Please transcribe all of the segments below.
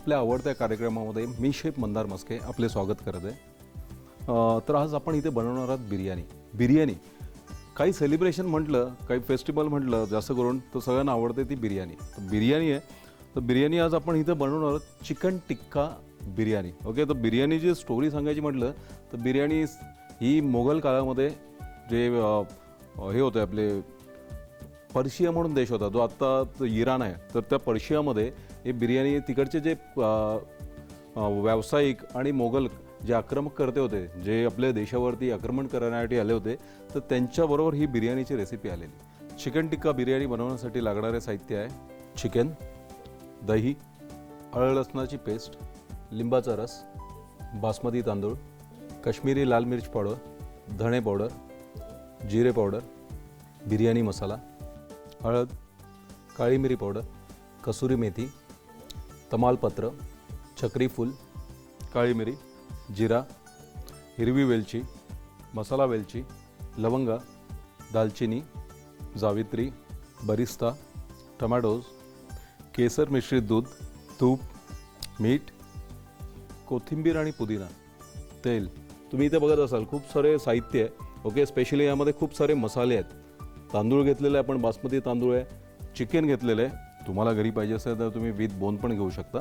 आपल्या आवडत्या कार्यक्रमामध्ये मी शेफ मंदार मस्के आपले स्वागत करत आहे. तर आज आपण इथे बनवणार आहोत बिर्याणी. बिर्याणी. काही सेलिब्रेशन म्हटलं काही फेस्टिवल म्हटलं जास्त करून तर सगळ्यांना आवडते ती बिर्याणी. तर बिर्याणी आहे. तर बिर्याणी आज आपण इथे बनवणार आहोत चिकन टिक्का बिर्याणी. ओके तर बिर्याणीची स्टोरी सांगायची म्हटलं तर बिर्याणी ही मोगल काळामध्ये जे हे होते आपले पर्शिया म्हणून देश होता जो आत्ता इराण आहे. तर त्या पर्शियामध्ये हे बिर्याणी तिकडचे जे व्यावसायिक आणि मोगल जे आक्रमक करते होते जे आपल्या देशावरती आक्रमण करण्यासाठी आले होते तर त्यांच्याबरोबर ही बिर्याणीची रेसिपी आलेली. चिकन टिक्का बिर्याणी बनवण्यासाठी लागणारे साहित्य आहे चिकन दही आलं लसणाची पेस्ट लिंबाचा रस बासमती तांदूळ काश्मीरी लाल मिर्च पावडर धणे पावडर जिरे पावडर बिर्याणी मसाला हळद काळी मिरी पावडर कसुरी मेथी तमालपत्र चक्रीफूल काळी मिरी जिरा हिरवी वेलची मसाला वेलची लवंगा दालचिनी जावित्री बरिस्ता टमॅटोज केसर मिश्रित दूध तूप मीठ कोथिंबीर आणि पुदिना तेल. तुम्ही इथे बघत असाल खूप सारे साहित्य आहे. ओके स्पेशली यामध्ये खूप सारे मसाले आहेत. तांदूळ घेतलेले आहे आपण बासमती तांदूळ आहे चिकन घेतलेलं आहे. तुम्हाला घरी पाहिजे असेल तर तुम्ही विथ बोन पण घेऊ शकता.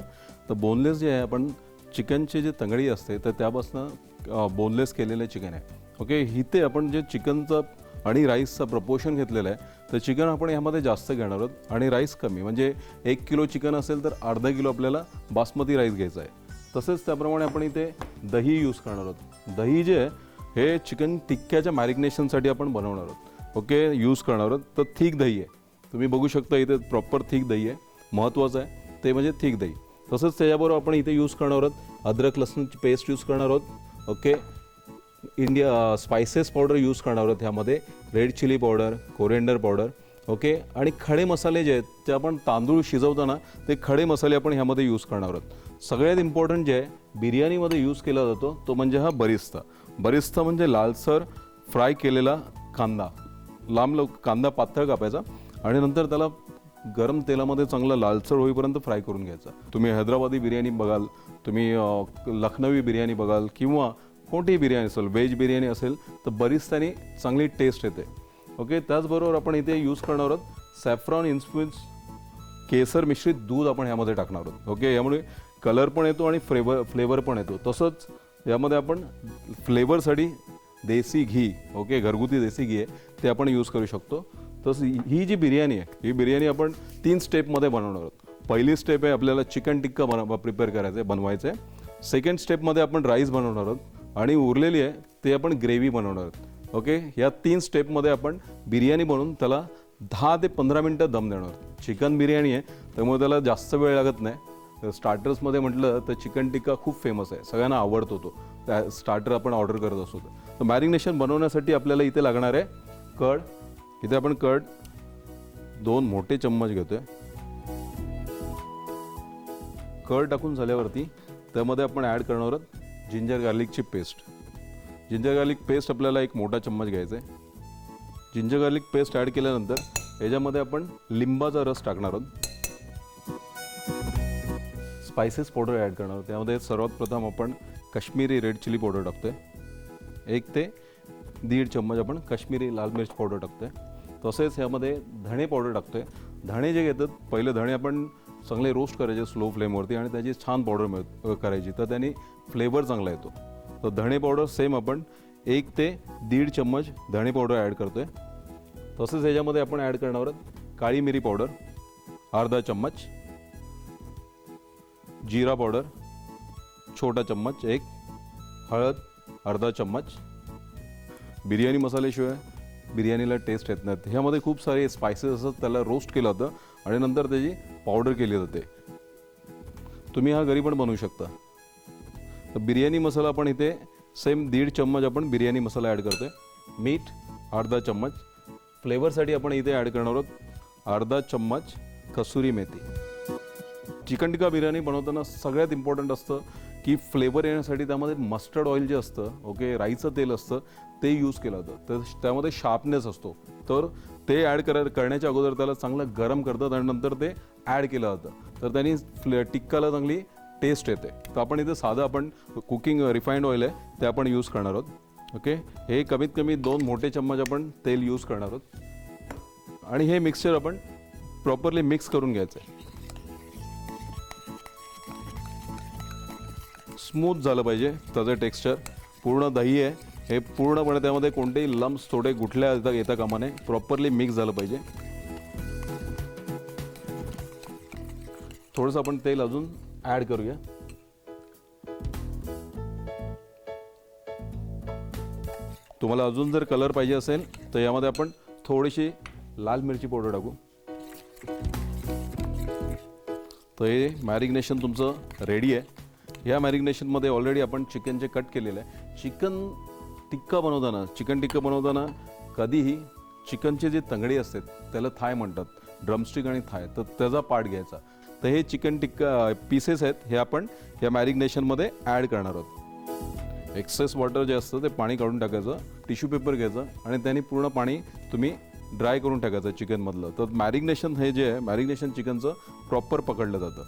तर बोनलेस जे आहे आपण चिकनची जे तंगडी असते तर त्यापासनं बोनलेस केलेलं चिकन आहे. ओके? इथे आपण जे चिकनचं आणि राईसचं प्रपोर्शन घेतलेलं आहे तर चिकन आपण ह्यामध्ये जास्त घेणार आहोत. आणि राईस कमी म्हणजे एक किलो चिकन असेल तर अर्धा किलो आपल्याला बासमती राईस घ्यायचा आहे. तसेच त्याप्रमाणे आपण इथे दही यूज करणार आहोत. दही जे आहे हे चिकन टिक्क्याच्या मॅरिग्नेशनसाठी आपण बनवणार आहोत. ओके? यूज करणार आहोत. तर थीक दही आहे. तुम्ही बघू शकता इथे प्रॉपर थिक दही आहे. महत्त्वाचं आहे. ते म्हणजे थिक दही. तसंच त्याच्याबरोबर आपण इथे यूज करणार आहोत. अद्रक लसणची पेस्ट यूज करणार आहोत. Okay India spices powder use करणार आहोत ह्यामध्ये. Red chilli powder coriander powder okay आणि खडे मसाले जे आहेत ते आपण तांदूळ शिजवताना ते खडे मसाले आपण ह्यामध्ये यूज करणार आहोत. सगळ्यात इम्पॉर्टंट जे आहे बिर्याणीमध्ये यूज केला जातो तो म्हणजे हा बरिस्ता बरिस्ता म्हणजे लालसर फ्राय केलेला कांदा. लांब लव कांदा पातळ कापायचा. आणि नंतर त्याला गरम तेलामध्ये चांगला लालसर होईपर्यंत फ्राय करून घ्यायचा. तुम्ही हैदराबादी बिर्याणी बघाल तुम्ही लखनवी बिर्याणी बघाल किंवा कोणतीही बिर्याणी असेल व्हेज बिर्याणी असेल तर बरीच त्याने चांगली टेस्ट येते. ओके? त्याचबरोबर आपण इथे यूज करणार आहोत सॅफ्रॉन इन्फ्लुएन्स केसर मिश्रित दूध आपण ह्यामध्ये टाकणार आहोत. ओके? यामुळे कलर पण येतो आणि फ्लेवर फ्लेवर पण येतो. तसंच यामध्ये आपण फ्लेवरसाठी देसी घी ओके? घरगुती देसी घी आहे ते आपण यूज करू शकतो. तसं ही जी बिर्याणी आहे ही बिर्याणी आपण तीन स्टेपमध्ये बनवणार आहोत. पहिली स्टेप आहे आपल्याला चिकन टिक्का बनव प्रिपेअर करायचं आहे बनवायचं आहे सेकंड स्टेपमध्ये आपण राईस बनवणार आहोत आणि उरलेली आहे ते आपण ग्रेव्ही बनवणार आहोत. ओके या तीन स्टेपमध्ये आपण बिर्याणी बनवून त्याला दहा ते पंधरा मिनटं दम देणार आहोत. चिकन बिर्याणी आहे त्यामुळे त्याला जास्त वेळ लागत नाही. स्टार्टर्समध्ये म्हटलं तर चिकन टिक्का खूप फेमस आहे सगळ्यांना आवडतो तो. त्या स्टार्टर आपण ऑर्डर करत असतो. तर मॅरिनेशन बनवण्यासाठी आपल्याला इथे लागणार आहे कड इथे आपण कट दोन मोठे चम्मच घेतोय. कड टाकून झाल्यावरती त्यामध्ये आपण ॲड करणार आहोत जिंजर गार्लिकची पेस्ट जिंजर गार्लिक पेस्ट आपल्याला एक मोठा चम्मच घ्यायचा आहे. जिंजर गार्लिक पेस्ट ॲड केल्यानंतर याच्यामध्ये आपण लिंबाचा रस टाकणार आहोत. स्पायसेस पावडर ॲड करणार आहोत. त्यामध्ये सर्वात प्रथम आपण काश्मीरी रेड चिली पावडर टाकतोय. एक ते दीड चम्मच आपण काश्मीरी लाल मिर्च पावडर टाकतोय. तसेच ह्यामध्ये धणे पावडर टाकतोय. धणे जे घेतात पहिले धणे आपण चांगले रोस्ट करायचे स्लो फ्लेमवरती आणि त्याची छान पावडर मिळ करायची. तर त्याने फ्लेवर चांगला येतो. तर धणे पावडर सेम आपण एक ते दीड चम्मच धणे पावडर ॲड करतोय. तसेच ह्याच्यामध्ये आपण ॲड करणार आहोत काळी मिरी पावडर अर्धा चम्मच जिरा पावडर छोटा चम्मच एक हळद अर्धा चम्मच बिर्याणी मसाल्याशिवाय बिर्याणीला टेस्ट येत नाही ह्यामध्ये खूप सारे स्पायसेस असतात त्याला रोस्ट केलं जातं आणि नंतर त्याची पावडर केली जाते तुम्ही हा घरी पण बनवू शकता. तर बिर्याणी मसाला आपण इथे सेम दीड चम्मच आपण बिर्याणी मसाला ॲड करतोय. मीठ अर्धा चम्मच. फ्लेवरसाठी आपण इथे ॲड करणार आहोत अर्धा चम्मच कसुरी मेथी. चिकन टिक्का बिर्याणी बनवताना सगळ्यात इम्पॉर्टंट असतं की फ्लेवर येण्यासाठी त्यामध्ये मस्टर्ड ऑइल जे असतं ओके राईचं तेल असतं ते यूज केलं जातं. तर त्यामध्ये शार्पनेस असतो. तर ते ॲड करा करण्याच्या अगोदर त्याला चांगलं गरम करतात आणि नंतर ते ॲड केलं जातं. तर त्यांनी फ्ले टिक्काला चांगली टेस्ट येते. तर आपण इथे साधं आपण कुकिंग रिफाईंड ऑइल आहे ते आपण यूज करणार आहोत. ओके हे कमीत कमी दोन मोठे चम्मच आपण तेल यूज करणार आहोत. आणि हे मिक्सचर आपण प्रॉपरली मिक्स करून घ्यायचं आहे. स्मूथ झालं पाहिजे त्याचं टेक्स्चर पूर्ण दही आहे. हे पूर्णपणे त्यामध्ये कोणतेही लम्स थोडे गुठल्या येता येता कामा नये प्रॉपरली मिक्स झालं पाहिजे. थोडंसं आपण तेल अजून ॲड करूया. तुम्हाला अजून जर कलर पाहिजे असेल तर यामध्ये आपण थोडीशी लाल मिरची पावडर टाकू. तर हे मॅरिग्नेशन तुमचं रेडी आहे. ह्या मॅरिग्नेशनमध्ये ऑलरेडी आपण चिकन जे कट केलेलं आहे चिकन टिक्का बनवताना चिकन टिक्का बनवताना कधीही चिकनचे जे तंगडी असते त्याला थाय म्हणतात ड्रमस्टिक आणि थाय. तर त्याचा पार्ट घ्यायचा. तर हे चिकन टिक्का पीसेस आहेत हे आपण या मॅरिग्नेशनमध्ये ॲड करणार आहोत. एक्सेस वॉटर जे असतं ते पाणी काढून टाकायचं टिश्यू पेपर घ्यायचं आणि त्यांनी पूर्ण पाणी तुम्ही ड्राय करून टाकायचं चिकनमधलं तर मॅरिग्नेशन हे जे आहे मॅरिग्नेशन चिकनचं प्रॉपर पकडलं जातं.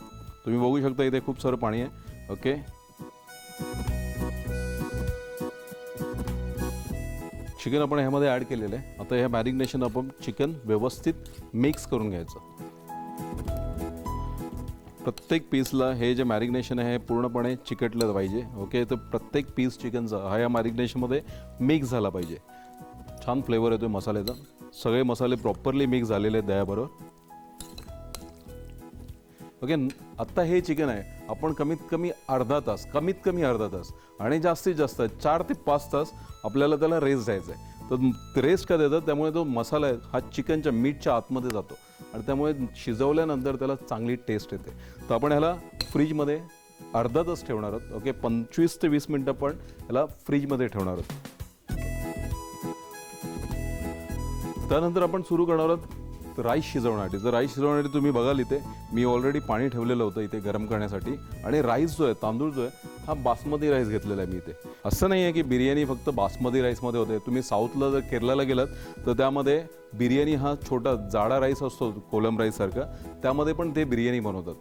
तुम्ही बघू शकता इथे खूप सारं पाणी आहे. ओके चिकन आपण ह्यामध्ये ॲड केलेलं आहे. आता ह्या मॅरिग्नेशन आपण चिकन व्यवस्थित मिक्स करून घ्यायचं. प्रत्येक पीसला हे जे मॅरिग्नेशन आहे हे पूर्णपणे चिकटलं पाहिजे. ओके तर प्रत्येक पीस चिकनचा हा या मॅरिग्नेशनमध्ये मिक्स झाला पाहिजे. छान फ्लेवर येतो मसाल्याचा. सगळे मसाले प्रॉपरली मिक्स झालेले आहेत दह्याबरोबर. ओके आत्ता हे चिकन आहे. आपण कमीत कमी अर्धा तास कमीत कमी अर्धा तास आणि जास्तीत जास्त चार ते पाच तास आपल्याला त्याला रेस्ट द्यायचा आहे तर रेस्ट का देतात? त्यामुळे तो मसाला आहे हा चिकनच्या मीठच्या आतमध्ये जातो. आणि त्यामुळे शिजवल्यानंतर त्याला चांगली टेस्ट येते. तर आपण ह्याला फ्रीजमध्ये अर्धा तास ठेवणार आहोत. ओके पंचवीस ते वीस मिनटं पण ह्याला फ्रीजमध्ये ठेवणार आहोत. त्यानंतर आपण सुरू करणार आहोत राईस शिजवण्यासाठी. जर राईस शिजवण्यासाठी तुम्ही बघाल इथे मी ऑलरेडी पाणी ठेवलेलं होतं इथे गरम करण्यासाठी. आणि राईस जो आहे तांदूळ जो आहे हा बासमती राईस घेतलेला आहे मी इथे. असं नाही आहे की बिर्याणी फक्त बासमती राईसमध्ये होते. तुम्ही साऊथला जर केरलाला गेलात तर त्यामध्ये बिर्याणी हा छोटा जाडा राईस असतो कोलम राईससारखा त्यामध्ये पण ते बिर्याणी बनवतात.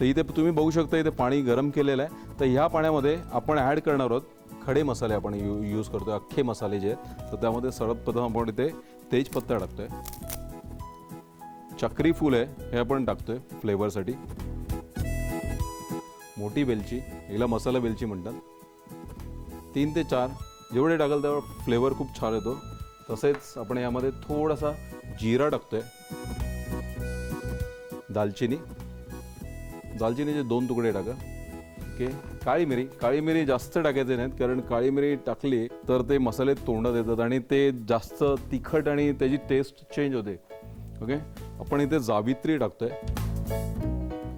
तर इथे तुम्ही बघू शकता इथे पाणी गरम केलेलं आहे. तर ह्या पाण्यामध्ये आपण ॲड करणार आहोत खडे मसाले आपण यू यूज करतो अख्खे मसाले जे आहेत. तर त्यामध्ये सर्वप्रथम आपण इथे तेजपत्ता टाकतो आहे चक्री फूल आहे हे आपण टाकतोय फ्लेवरसाठी मोठी वेलची याला मसाला वेलची म्हणतात. तीन ते चार जेवढे टाकाल तेवढा फ्लेवर खूप छान येतो. तसेच आपण यामध्ये थोडासा जिरा टाकतोय. दालचिनी. दालचिनीचे दोन तुकडे टाका. ओके? काळी मिरी. काळी मिरी जास्त टाकायचे नाहीत कारण काळी मिरी टाकली तर ते मसाले तोंडात येतात आणि ते जास्त तिखट आणि त्याची टेस्ट चेंज होते. ओके आपण इथे जावित्री टाकतोय.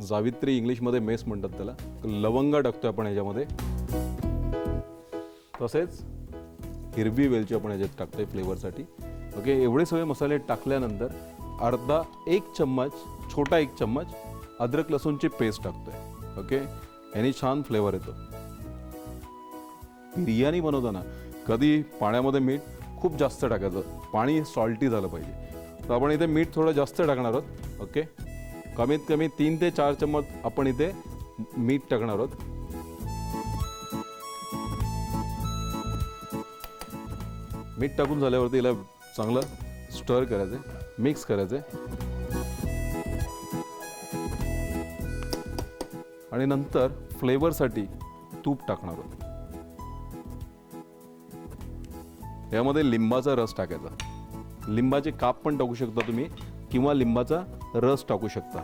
जावित्री इंग्लिशमध्ये मेस म्हणतात त्याला. लवंगा टाकतोय आपण ह्याच्यामध्ये तसेच हिरवी वेलची आपण ह्याच्यात टाकतोय फ्लेवरसाठी. ओके एवढे सगळे मसाले टाकल्यानंतर अर्धा एक चम्मच छोटा एक चम्मच अद्रक लसूणची पेस्ट टाकतोय. ओके याने छान फ्लेवर येतो. बिर्याणी बनवताना कधी पाण्यामध्ये मीठ खूप जास्त टाकायचं. पाणी सॉल्टी झालं पाहिजे. तर आपण इथे मीठ थोडं जास्त टाकणार आहोत. ओके? कमीत कमी तीन ते चार चम्मच आपण इथे मीठ टाकणार आहोत. मीठ टाकून झाल्यावरती हिला चांगलं स्टर करायचं आहे मिक्स करायचं आहे आणि नंतर फ्लेवरसाठी तूप टाकणार आहोत. यामध्ये लिंबाचा रस टाकायचा. लिंबाचे काप पण टाकू शकता तुम्ही किंवा लिंबाचा रस टाकू शकता.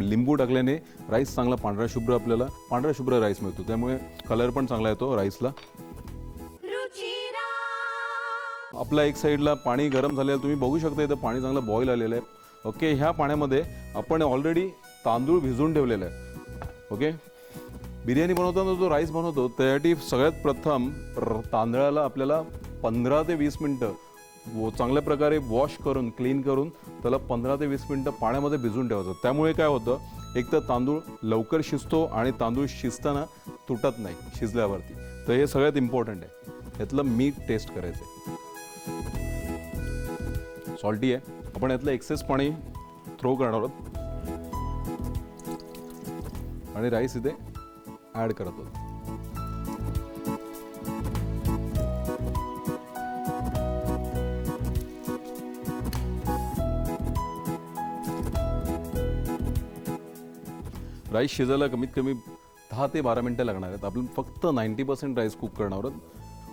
लिंबू टाकल्याने राईस चांगला पांढरा शुभ्र आपल्याला पांढरा शुभ्र राईस मिळतो. त्यामुळे कलर पण चांगला येतो राईसला. आपल्या एक साईडला पाणी गरम झालेलं तुम्ही बघू शकता इथं पाणी चांगलं बॉईल आलेलं आहे. ओके ह्या पाण्यामध्ये आपण ऑलरेडी तांदूळ भिजवून ठेवलेला आहे. ओके बिर्याणी बनवताना जो राईस बनवतो त्यासाठी सगळ्यात प्रथम तांदळाला आपल्याला पंधरा ते वीस मिनटं वो चांगल्या प्रकारे वॉश करून क्लीन करून त्याला पंधरा ते वीस मिनटं पाण्यामध्ये भिजून ठेवायचं. त्यामुळे काय होतं एक तर तांदूळ लवकर शिजतो आणि तांदूळ शिजताना तुटत नाही शिजल्यावरती. तर हे सगळ्यात इम्पॉर्टंट आहे. यातलं मीठ टेस्ट करायचं आहे सॉल्टी आहे. आपण यातलं एक्सेस पाणी थ्रो करणार आहोत. आणि राईस इथे ॲड करतो. राईस शिजायला कमीत कमी दहा ते बारा मिनटं लागणार आहेत. आपण फक्त नाईंटी पर्सेंट राईस कुक करणार आहोत.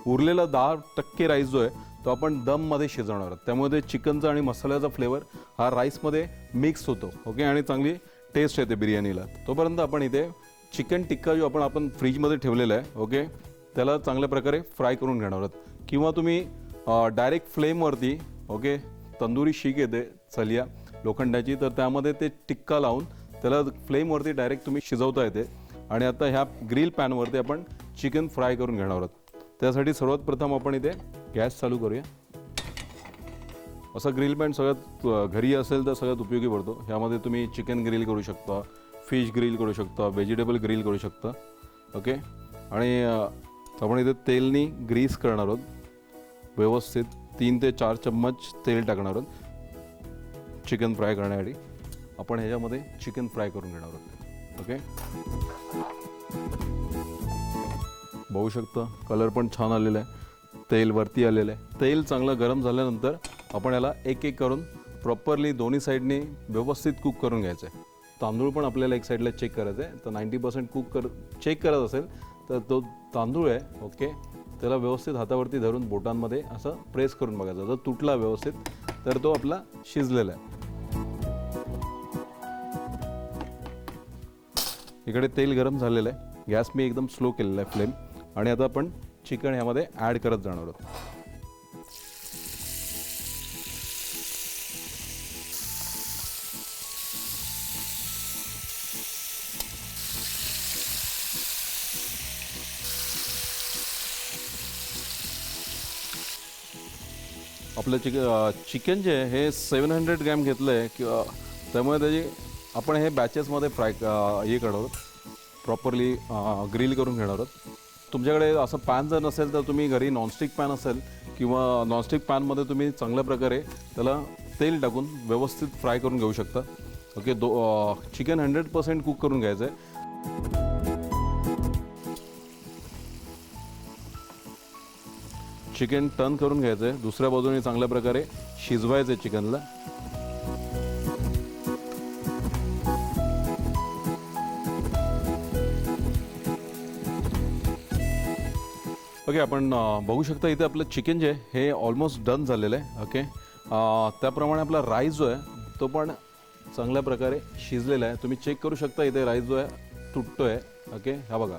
उरलेला दहा टक्के राईस जो आहे तो आपण दममध्ये शिजवणार आहोत. त्यामध्ये चिकनचा आणि मसाल्याचा फ्लेवर हा राईसमध्ये मिक्स होतो. ओके आणि चांगली टेस्ट येते बिर्याणीला. तोपर्यंत आपण इथे चिकन टिक्का जो आपण आपण फ्रीजमध्ये ठेवलेला आहे ओके? त्याला चांगल्या प्रकारे फ्राय करून घेणार आहोत. किंवा तुम्ही डायरेक्ट फ्लेमवरती ओके? तंदुरी शीक येते चलिया लोखंडाची तर त्यामध्ये ते टिक्का लावून त्याला फ्लेमवरती डायरेक्ट तुम्ही शिजवता येते. आणि आता ह्या ग्रिल पॅनवरती आपण चिकन फ्राय करून घेणार आहोत. त्यासाठी सर्वात प्रथम आपण इथे गॅस चालू करूया. असं ग्रिल पॅन सगळ्यात घरी असेल तर सगळ्यात उपयोगी पडतो. ह्यामध्ये तुम्ही चिकन ग्रिल करू शकता. फिश ग्रिल करू शकता व्हेजिटेबल ग्रिल करू शकता. ओके? आणि आपण इथे तेलनी ग्रीस करणार आहोत. व्यवस्थित तीन ते चार चम्मच तेल टाकणार आहोत. चिकन फ्राय करण्यासाठी. आपण ह्याच्यामध्ये चिकन फ्राय करून घेणार आहोत. ओके? बघू शकता कलर पण छान आलेला आहे. तेल वरती आलेलं आहे. तेल चांगलं गरम झाल्यानंतर आपण याला एक एक करून प्रॉपरली दोन्ही साईडनी व्यवस्थित कुक करून घ्यायचं आहे. तांदूळ पण आपल्याला एक साईडला चेक करायचं आहे. तर नाईंटी पर्सेंट कुक कर चेक करत असेल तर तो तांदूळ आहे ओके त्याला व्यवस्थित हातावरती धरून बोटांमध्ये असं प्रेस करून बघायचा. जर तुटला व्यवस्थित तर तो आपला शिजलेला आहे. इकडे तेल गरम झालेलं आहे. गॅस मी एकदम स्लो केलेला आहे फ्लेम आणि आता आपण चिकन ह्यामध्ये ॲड करत जाणार आहोत. आपलं चिक चिकन जे आहे हे सेवन हंड्रेड ग्रॅम घेतलं आहे किंवा त्यामुळे त्याची आपण हे बॅचेसमध्ये फ्राय हे करणार आहोत. प्रॉपरली ग्रिल करून घेणार आहोत. तुमच्याकडे असं पॅन जर नसेल तर तुम्ही घरी नॉनस्टिक पॅन असेल किंवा नॉनस्टिक पॅनमध्ये तुम्ही चांगल्या प्रकारे त्याला तेल टाकून व्यवस्थित फ्राय करून घेऊ शकता. ओके दो चिकन हंड्रेड पर्सेंट कुक करून घ्यायचं आहे चिकन टर्न करून घ्यायचं आहे दुसऱ्या बाजूने चांगल्या प्रकारे शिजवायचं आहे चिकनला. ओके आपण बघू शकता इथे आपलं चिकन जे आहे हे ऑलमोस्ट डन झालेलं आहे. ओके त्याप्रमाणे आपला राईस जो आहे तो पण चांगल्या प्रकारे शिजलेला आहे. तुम्ही चेक करू शकता इथे राईस जो आहे तुटतो आहे ओके हा बघा.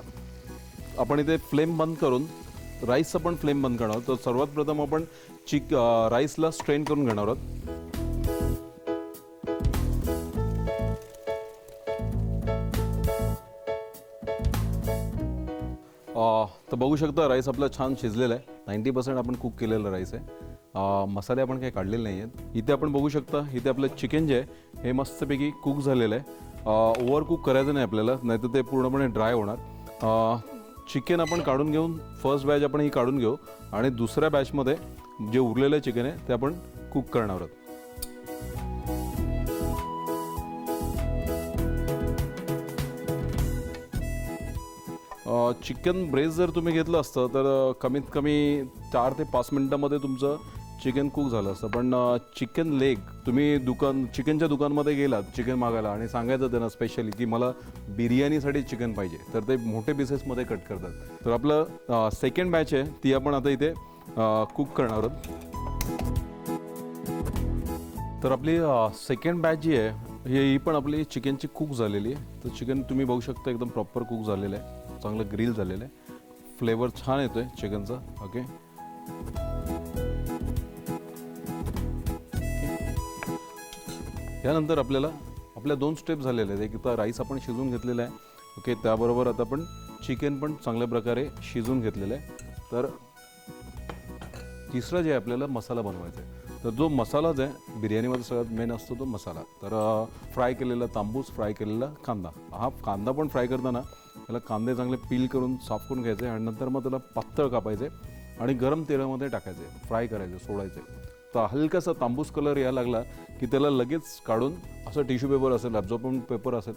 आपण इथे फ्लेम बंद करून राईस आपण फ्लेम बंद करणार आहोत. तर सर्वात प्रथम आपण चिक राईसला स्ट्रेन करून घेणार आहोत. तर बघू शकता राईस आपला छान शिजलेला आहे. नाईंटी पर्सेंट आपण कुक केलेलं राईस आहे. मसाले आपण काही काढलेले नाही आहेत. इथे आपण बघू शकता इथे आपलं चिकन जे आहे हे मस्तपैकी कुक झालेलं आहे. ओव्हर कुक करायचं नाही आपल्याला नाहीतर ते पूर्णपणे ड्राय होणार. चिकन आपण काढून घेऊन फर्स्ट बॅच आपण ही काढून घेऊ आणि दुसऱ्या बॅचमध्ये जे उरलेलं चिकन आहे ते आपण कुक करणार आहोत. चिकन ब्रेस जर तुम्ही घेतलं असतं तर कमीत कमी चार ते पाच मिनटामध्ये तुमचं चिकन कुक झालं असतं. पण चिकन लेग तुम्ही दुकान चिकनच्या दुकानमध्ये गेलात चिकन मागायला आणि सांगायचं त्यांना स्पेशली की मला बिर्याणीसाठी चिकन पाहिजे. तर ते मोठे पीसेसमध्ये कट करतात. तर आपलं सेकंड बॅच आहे ती आपण आता इथे कुक करणार आहोत. तर आपली सेकंड बॅच जी आहे ही पण आपली चिकनची कुक झालेली आहे. तर चिकन तुम्ही बघू शकता एकदम प्रॉपर कुक झालेलं आहे. चांगलं ग्रिल झालेलं आहे. फ्लेवर छान येतो आहे चिकनचा ओके ह्यानंतर आपल्याला आपल्या दोन स्टेप झालेल्या आहेत. एक तर राईस आपण शिजवून घेतलेला आहे. ओके त्याबरोबर आता आपण चिकन पण चांगल्या प्रकारे शिजून घेतलेलं आहे. तर तिसरं जे आहे आपल्याला मसाला बनवायचा आहे. तर जो मसाला जो आहे बिर्याणीमध्ये सगळ्यात मेन असतो तो मसाला. तर फ्राय केलेला तांबूस फ्राय केलेला कांदा. हा कांदा पण फ्राय करताना त्याला कांदे चांगले पील करून साफ करून घ्यायचे आणि नंतर मग त्याला पातळ कापायचे आणि गरम तेलामध्ये टाकायचे. फ्राय करायचे सोडायचे. ता हलकासा तांबूस कलर यायला लागला की त्याला लगेच काढून असं टिश्यू पेपर असेल ॲब्झॉर्बन पेपर असेल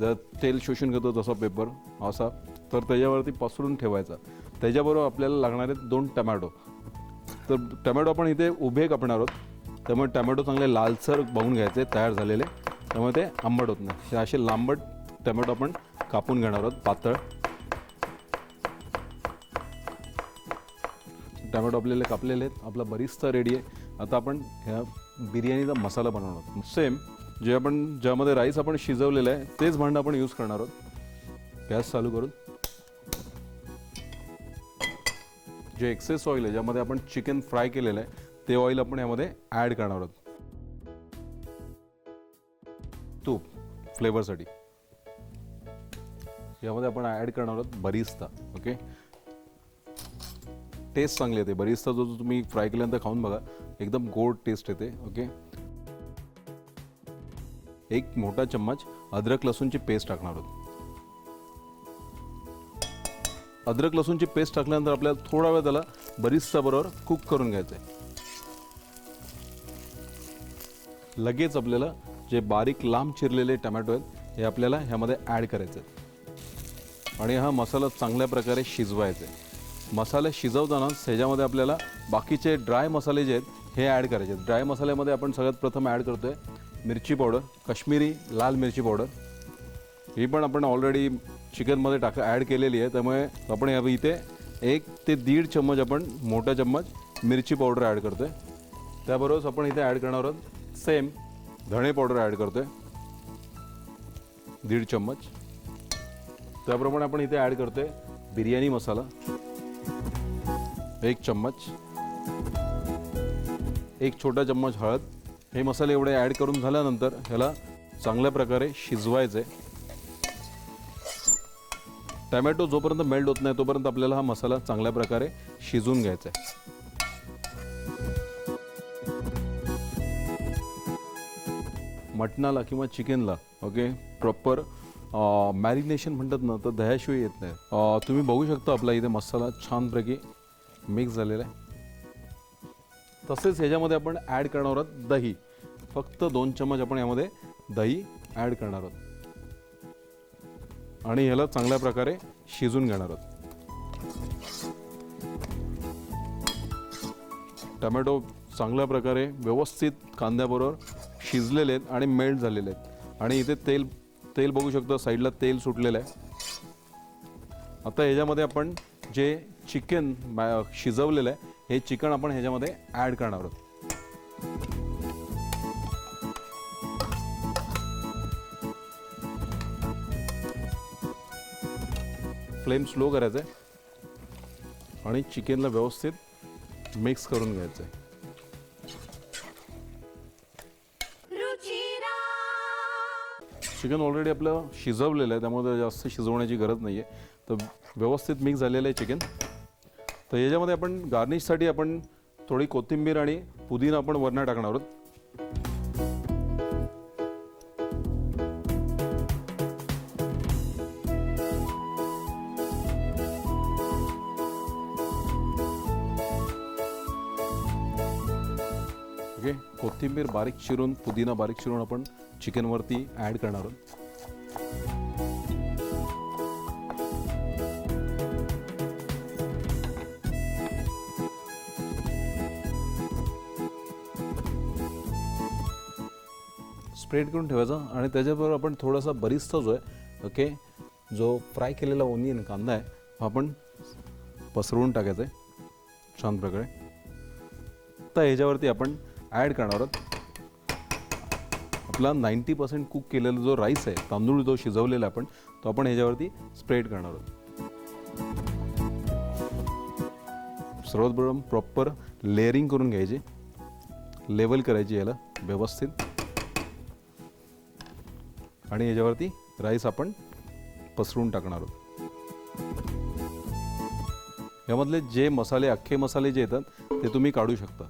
जर तेल शोषून घेतो तसा पेपर असा तर त्याच्यावरती पसरून ठेवायचा. त्याच्याबरोबर आपल्याला लागणारे दोन टमॅटो. तर टमॅटो आपण इथे उभे कापणार आहोत. त्यामुळे टमॅटो चांगले लालसर बघून घ्यायचे तयार झालेले. त्यामुळे ते आंबट होत नाही. असे लांबट टमॅटो आपण कापून घेणार आहोत पातळ. टमॅटो आपल्याला कापलेले आहेत. आपला बरीचसा रेडी आहे. आता आपण ह्या बिर्याणीचा मसाला बनवणार आहोत. सेम जे आपण ज्यामध्ये राईस आपण शिजवलेलं आहे तेच भांडं आपण यूज करणार आहोत. गॅस चालू करून. जे एक्सेस ऑइल आहे ज्यामध्ये आपण चिकन फ्राय केलेलं आहे ते ऑइल आपण यामध्ये ॲड करणार आहोत. तूप फ्लेवरसाठी यामध्ये आपण ॲड करणार आहोत बरिस्ता ओके टेस्ट चांगली येते. बरिस्ता जो तुम्ही फ्राय केल्यानंतर खाऊन बघा. एकदम गोड टेस्ट येते ओके एक मोठा चम्मच अद्रक लसूणची पेस्ट टाकणार आहोत. अद्रक लसूणची पेस्ट टाकल्यानंतर आपल्याला थोडा वेळ त्याला बरीचसा बरोबर कुक करून घ्यायचं आहे लगेच आपल्याला जे बारीक लांब चिरलेले टमॅटो आहेत हे आपल्याला ह्यामध्ये ॲड करायचे आहेत आणि हा मसाला चांगल्या प्रकारे शिजवायचा आहे मसाले शिजवताना ह्याच्यामध्ये आपल्याला बाकीचे ड्राय मसाले जे आहेत हे ॲड करायचे. ड्राय मसाल्यामध्ये आपण सगळ्यात प्रथम ॲड करतो आहे मिरची पावडर काश्मीरी लाल मिरची पावडर. ही पण आपण ऑलरेडी चिकनमध्ये टाक ॲड केलेली आहे. त्यामुळे आपण या इथे एक ते दीड चम्मच आपण मोठा चम्मच मिरची पावडर ॲड करतो आहे त्याबरोबरच आपण इथे ॲड करणार आहोत सेम धणे पावडर ॲड करतो आहे दीड चम्मच. त्याप्रमाणे आपण इथे ॲड करतो आहे बिर्याणी मसाला. एक चम्मच. एक छोटा चम्मच हळद. हे मसाले एवढे ॲड करून झाल्यानंतर ह्याला चांगल्या प्रकारे शिजवायचं. आहे टॅमॅटो जोपर्यंत मेल्ट होत नाही तोपर्यंत आपल्याला हा मसाला चांगल्या प्रकारे शिजवून घ्यायचा आहे. मटणाला किंवा चिकनला ओके प्रॉपर मॅरिनेशन म्हणतात ना तर दह्याशिवाय येत नाही. तुम्ही बघू शकता आपला इथे मसाला छानपैकी मिक्स झालेला आहे. तसेच ह्याच्यामध्ये आपण ॲड करणार आहोत दही. फक्त दोन चम्मच आपण यामध्ये दही ॲड करणार आहोत. आणि ह्याला चांगल्या प्रकारे शिजून घेणार आहोत. टमॅटो चांगल्या प्रकारे व्यवस्थित कांद्याबरोबर शिजलेले आहेत आणि मेल्ट झालेले आहेत. आणि इथे तेल तेल बघू शकतो साईडला तेल सुटलेलं आहे. आता ह्याच्यामध्ये आपण जे चिकन शिजवलेलं आहे हे चिकन आपण ह्याच्यामध्ये ॲड करणार आहोत. फ्लेम स्लो करायचं आहे आणि चिकनला व्यवस्थित मिक्स करून घ्यायचं आहे चिकन ऑलरेडी आपलं शिजवलेलं आहे त्यामुळे जास्त शिजवण्याची गरज नाही आहे तर व्यवस्थित मिक्स झालेलं आहे चिकन. तर याच्यामध्ये आपण गार्निशसाठी आपण थोडी कोथिंबीर आणि पुदिना आपण वरनं टाकणार आहोत. ओके कोथिंबीर बारीक चिरून पुदिना बारीक चिरून आपण चिकनवरती ॲड करणार आहोत. स्प्रेड करून ठेवायचा आणि त्याच्याबरोबर आपण थोडासा बरीचसा जो आहे ओके जो फ्राय केलेला ओनियन कांदा आहे हा आपण पसरवून टाकायचा आहे छान प्रकारे. तर ह्याच्यावरती आपण ॲड करणार आहोत. आपला नाईंटी पर्सेंट कुक केलेला जो राईस आहे तांदूळ जो शिजवलेला आपण तो आपण ह्याच्यावरती स्प्रेड करणार आहोत. सर्वात प्रथम प्रॉपर लेअरिंग करून घ्यायची लेवल करायची याला व्यवस्थित. आणि याच्यावरती राईस आपण पसरून टाकणार आहोत. यामधले जे मसाले अख्खे मसाले जे येतात ते तुम्ही काढू शकता.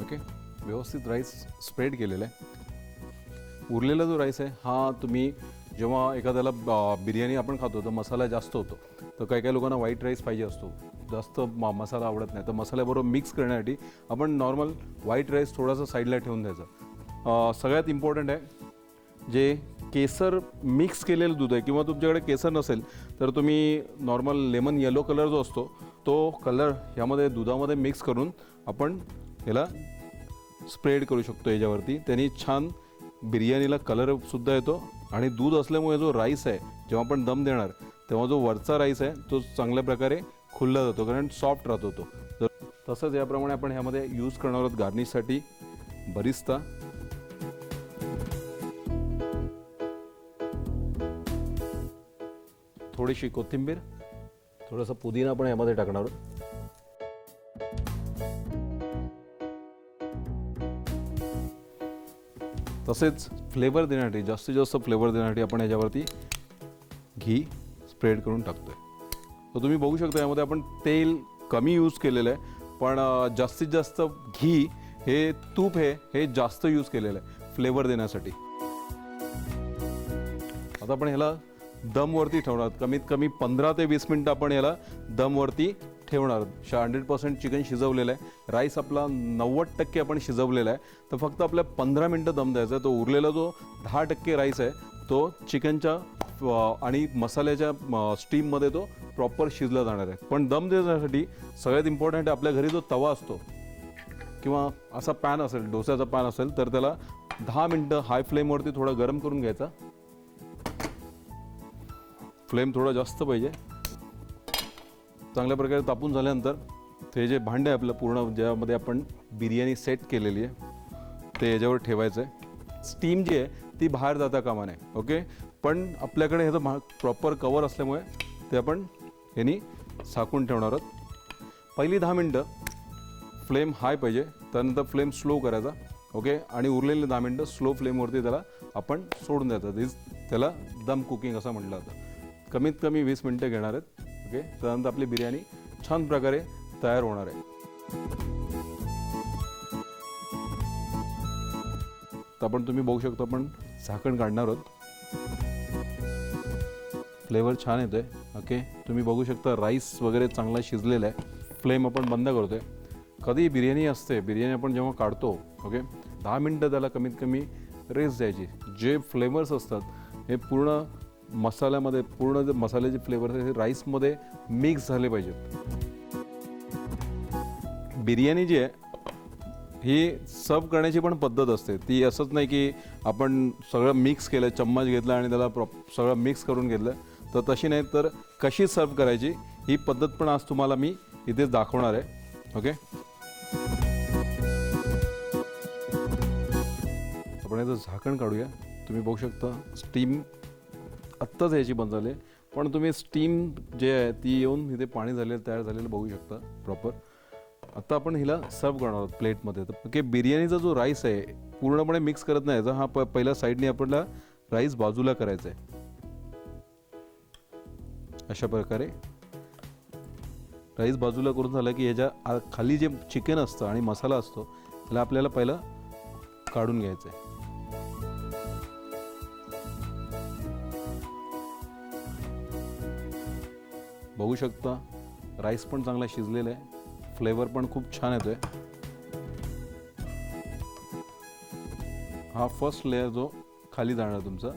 ओके? व्यवस्थित राईस स्प्रेड केलेला आहे. उरलेला जो राईस आहे हा तुम्ही जेव्हा एखाद्याला बिर्याणी आपण खातो तर मसाला जास्त होतो. तर काही काही लोकांना व्हाईट राईस पाहिजे असतो. जास्त मा मसाला आवडत नाही. तर मसाल्याबरोबर मिक्स करण्यासाठी आपण नॉर्मल व्हाईट राईस थोडासा साईडला ठेवून द्यायचा. सगळ्यात इम्पॉर्टंट आहे जे केसर मिक्स केलेलं दूध आहे किंवा तुमच्याकडे केसर नसेल तर तुम्ही नॉर्मल लेमन येलो कलर जो असतो तो कलर ह्यामध्ये दुधामध्ये मिक्स करून आपण याला स्प्रेड करू शकतो याच्यावरती. त्यांनी छान बिर्याणीला कलरसुद्धा येतो आणि दूध असल्यामुळे जो राईस आहे जेव्हा आपण दम देणार तेव्हा जो वरचा राईस आहे तो चांगल्या प्रकारे खुलला जातो कारण सॉफ्ट राहतो तो. तर तसंच याप्रमाणे आपण ह्यामध्ये यूज करणार आहोत गार्निशसाठी बरिस्ता. थोडीशी कोथिंबीर थोडासा पुदिना पण यामध्ये टाकणार आहोत. तसेच फ्लेवर देण्यासाठी जास्तीत जास्त फ्लेवर देण्यासाठी आपण याच्यावरती घी स्प्रेड करून टाकतो आहे तर तुम्ही बघू शकता यामध्ये आपण तेल कमी यूज केलेलं आहे पण जास्तीत जास्त घी हे तूप हे हे जास्त यूज केलेलं आहे फ्लेवर देण्यासाठी. आता आपण ह्याला दमवरती ठेवणार कमीत कमी पंधरा ते वीस मिनटं आपण याला दमवरती ठेवणार. हंड्रेड पर्सेंट चिकन शिजवलेलं आहे. राईस आपला नव्वद टक्के आपण शिजवलेला आहे. तर फक्त आपल्या पंधरा मिनटं दम द्यायचा आहे. तो उरलेला जो दहा टक्के राईस आहे तो चिकनच्या आणि मसाल्याच्या स्टीममध्ये तो प्रॉपर शिजला जाणार आहे. पण दम देण्यासाठी सगळ्यात इम्पॉर्टंट आहे आपल्या घरी जो तवा असतो किंवा असा पॅन असेल डोस्याचा पॅन असेल तर त्याला दहा मिनटं हाय फ्लेमवरती थोडा गरम करून घ्यायचा. फ्लेम थोडा जास्त पाहिजे. चांगल्या प्रकारे तापून झाल्यानंतर ते जे भांडं आहे आपलं पूर्ण ज्यामध्ये आपण बिर्याणी सेट केलेली आहे ते याच्यावर ठेवायचं आहे. स्टीम जी आहे ती बाहेर जाता कामा नये ओके पण आपल्याकडे ह्याचं प्रॉपर कवर असल्यामुळे ते आपण यांनी झाकून ठेवणार आहोत. पहिली दहा मिनटं फ्लेम हाय पाहिजे त्यानंतर फ्लेम स्लो करायचा ओके आणि उरलेले दहा मिनटं स्लो फ्लेमवरती त्याला आपण सोडून द्यायचं. दिस त्याला दम कुकिंग असं म्हटलं जातं. कमीत कमी वीस मिनटं घेणार आहेत. ओके. त्यानंतर आपली बिर्याणी छान प्रकारे तयार होणार आहे. तर आपण तुम्ही बघू शकतो आपण झाकण काढणार आहोत. फ्लेवर छान येतोय. ओके तुम्ही बघू शकता राईस वगैरे चांगला शिजलेला आहे. फ्लेम आपण बंद करतोय. कधी बिर्याणी असते बिर्याणी आपण जेव्हा काढतो ओके दहा मिनटं त्याला कमीत कमी रेस्ट द्यायची. जे फ्लेवर्स असतात हे पूर्ण मसाल्यामध्ये पूर्ण जे मसाल्याचे फ्लेवर आहेत ते राईसमध्ये मिक्स झाले पाहिजेत. बिर्याणी जी आहे ही सर्व करण्याची पण पद्धत असते. ती असंच नाही की आपण सगळं मिक्स केलं चम्मच घेतला आणि त्याला प्रॉप सगळं मिक्स करून घेतलं. तर तशी नाही तर कशी सर्व करायची ही पद्धत पण आज तुम्हाला मी इथे दाखवणार आहे. ओके आपण याचं झाकण काढूया. तुम्ही बघू शकता स्टीम आत्ताच यायची बंद झाली आहे. पण तुम्ही स्टीम जे आहे ती येऊन इथे पाणी झालेलं तयार झालेलं बघू शकता प्रॉपर आत्ता आपण हिला सर्व करणार आहोत प्लेटमध्ये तर की बिर्याणीचा जो राईस आहे पूर्णपणे मिक्स करत नाही. हा प पहिल्या साईडने आपल्याला राईस बाजूला करायचा आहे. अशा प्रकारे. राईस बाजूला करून झालं की ह्याच्या आ- खाली जे चिकन असतं आणि मसाला असतो त्याला आपल्याला पहिलं काढून घ्यायचं आहे. बघू शकता. राईस पण चांगला शिजलेला आहे. फ्लेवर पण खूप छान येतोय. हा फर्स्ट लेअर जो खाली जाणार तुमचा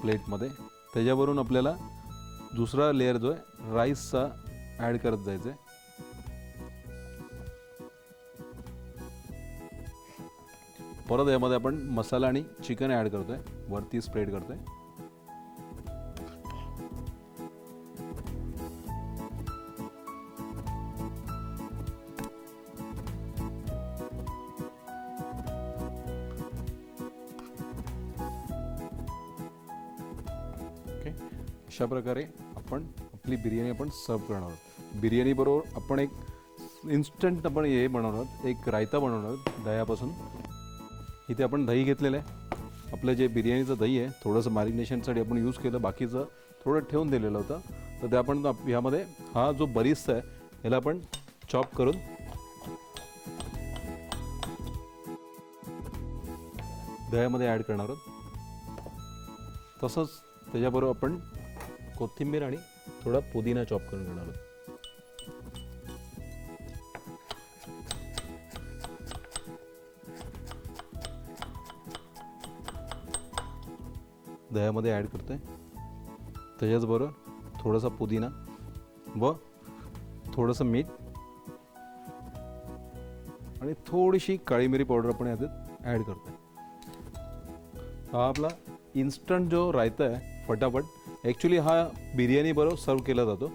प्लेटमध्ये त्याच्यावरून आपल्याला दुसरा लेअर जो आहे राईसचा ॲड करत जायचं आहे परत यामध्ये आपण मसाला आणि चिकन ॲड करतोय. वरती स्प्रेड करतोय. आहे प्रकारे आपण आपली बिर्याणी आपण सर्व करणार आहोत. बिर्याणीबरोबर आपण एक इन्स्टंट आपण हे बनवणार आहोत एक रायता बनवणार आहोत दह्यापासून. इथे आपण दही घेतलेलं आहे. आपलं जे बिर्याणीचं दही आहे थोडंसं मॅरिनेशनसाठी आपण यूज केलं बाकीचं थोडं ठेवून दिलेलं होतं. तर ते आपण ह्यामध्ये हा जो बरिस्ता आहे ह्याला आपण चॉप करून दह्यामध्ये ॲड करणार आहोत. तसंच त्याच्याबरोबर आपण कोथिंबीर आणि थोडा पुदिना चॉप करून घेणार आहोत. दह्यामध्ये ॲड करतोय. त्याच्याचबरोबर थोडासा पुदिना व थोडंसं मीठ आणि थोडीशी काळी मिरी पावडर आपण यात ॲड करतोय. हा आपला इन्स्टंट जो रायता आहे पटापट. ॲक्च्युली हा बिर्याणी बरोबर सर्व केला जातो.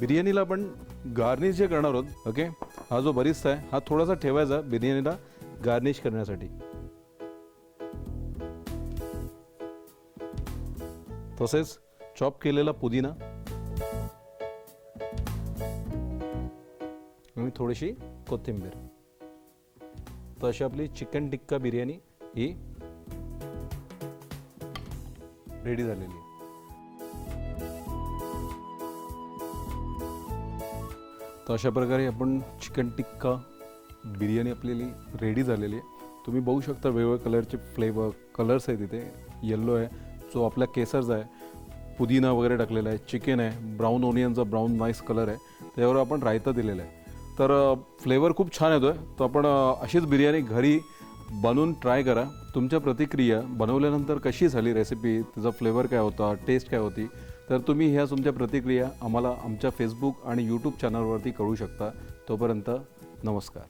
बिर्याणीला आपण गार्निश जे करणार आहोत ओके हा जो बरिस्ता आहे हा थोडासा ठेवायचा बिर्याणीला गार्निश करण्यासाठी. तसेच चॉप केलेला पुदिना आणि थोडीशी कोथिंबीर. तर अशी आपली चिकन टिक्का बिर्याणी ही रेडी झालेली आहे. तर अशा प्रकारे आपण चिकन टिक्का बिर्याणी आपलेली रेडी झालेली आहे. तुम्ही बघू शकता वेगवेगळ्या कलरचे फ्लेवर कलर्स आहेत तिथे. येल्लो आहे. जो आपला केसरचा आहे. पुदिना वगैरे टाकलेला आहे. चिकन आहे. ब्राऊन ओनियनचा ब्राऊन नाईस कलर आहे. त्यावर आपण रायता दिलेला आहे. तर फ्लेवर खूप छान येतो आहे तर आपण अशीच बिर्याणी घरी बनवून ट्राय करा. तुमच्या प्रतिक्रिया बनवल्यानंतर कशी झाली रेसिपी तिचा फ्लेवर काय होता? टेस्ट काय होती? तर तुम्ही ह्या तुमच्या प्रतिक्रिया आम्हाला आमच्या फेसबुक आणि यूट्यूब चॅनलवरती कळू शकता. तोपर्यंत नमस्कार.